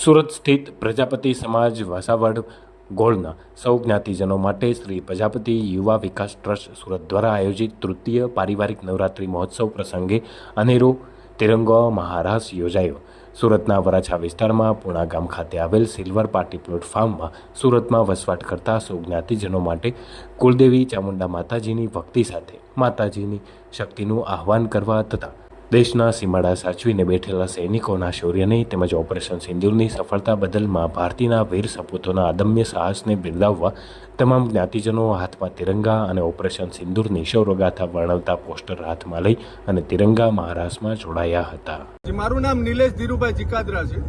સુરત સ્થિત પ્રજાપતિ સમાજ વાસાવડ ગોળના સૌ જ્ઞાતિજનો માટે શ્રી પ્રજાપતિ યુવા વિકાસ ટ્રસ્ટ સુરત દ્વારા આયોજિત તૃતીય પારિવારિક નવરાત્રિ મહોત્સવ પ્રસંગે અનેરો તિરંગો મહારાસ યોજાયો. સુરતના વરાછા વિસ્તારમાં પુણા ગામ ખાતે આવેલ સિલ્વર પાર્ટી પ્લોટ ફાર્મમાં સુરતમાં વસવાટ કરતા સૌ જ્ઞાતિજનો માટે કુલદેવી ચામુંડા માતાજીની ભક્તિ સાથે માતાજીની શક્તિનું આહવાન કરવા તથા દેશના સીમાડા સાચવીને બેઠેલા સૈનિકોના શૌર્યની તેમજ ઓપરેશન સિંદૂરની સફળતા બદલમાં ભારતીના વીર સપૂતોના અદમ્ય સાહસને બિરદાવવા તમામ જ્ઞાતિજનો હાથમાં તિરંગા અને ઓપરેશન સિંદૂરની શૌર્યગાથા વર્ણવતા પોસ્ટર હાથમાં લઈ અને તિરંગા મહારાષ્ટ્રમાં જોડાયા હતા. મારું નામ નિલેશ ધીરુભાઈ જીકાદરા છે.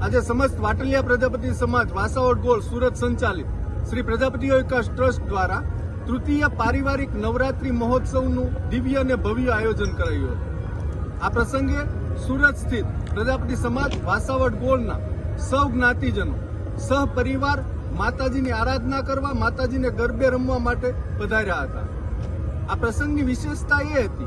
આજે સમસ્ત વાટલિયા પ્રજાપતિ સમાજ વાસાવડ ગોળ, સુરત સંચાલિત શ્રી પ્રજાપતિ વિકાસ ટ્રસ્ટ દ્વારા તૃતીય પારિવારિક નવરાત્રી મહોત્સવનું દિવ્ય અને ભવ્ય આયોજન કરાયું હતું. આ પ્રસંગે સુરત સ્થિત પ્રજાપતિ સમાજ વાસાવડ ગોળના સૌ જ્ઞાતિજનો, સહપરિવાર માતાજીની આરાધના કરવા માતાજીને ગરબે રમવા માટે પધાર્યા હતા. આ પ્રસંગની વિશેષતા એ હતી,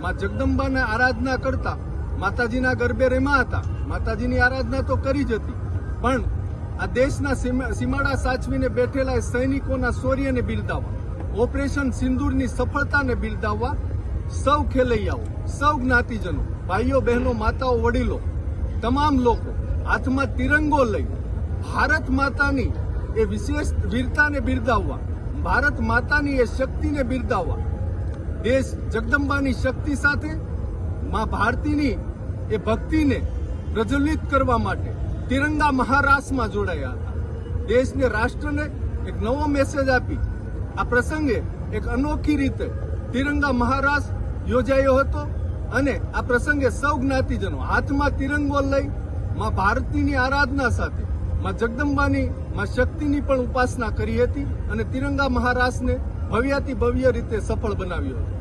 માં જગદંબાને આરાધના કરતા માતાજીના ગરબે રમ્યા હતા. માતાજીની આરાધના તો કરી જ હતી, પણ આ દેશના સીમા- સીમાડા સાચવીને બેઠેલા સૈનિકોના શૌર્યને બિરદાવવા, ઓપરેશન સિંદૂરની સફળતાને બિરદાવવા સૌ ખેલૈયાઓ સૌ જ્ઞાતિજનો, ભાઈઓ, બહેનો, માતાઓ, વડીલો, તમામ લોકો હાથમાં તિરંગો લઈ ભારત માતાની એ વિશેષ વીરતાને બિરદાવવા, ભારત માતાની એ શક્તિને બિરદાવવા, દેશ જગદંબાની શક્તિ સાથે મા ભારતીની એ ભક્તિને પ્રજ્વલિત કરવા માટે તિરંગા મહારાસમાં જોડાયા હતા. દેશને રાષ્ટ્રને એક નવો મેસેજ આપી. આ પ્રસંગે એક અનોખી રીતે તિરંગા મહારાસ યોજાયો હતો અને આ પ્રસંગે સૌ જ્ઞાતિજનો હાથમાં તિરંગો લઈ માં ભારતીની આરાધના સાથે, માં જગદંબાની, માં શક્તિની પણ ઉપાસના કરી હતી અને તિરંગા મહારાસને ભવ્યાતિ ભવ્ય રીતે સફળ બનાવ્યો હતો.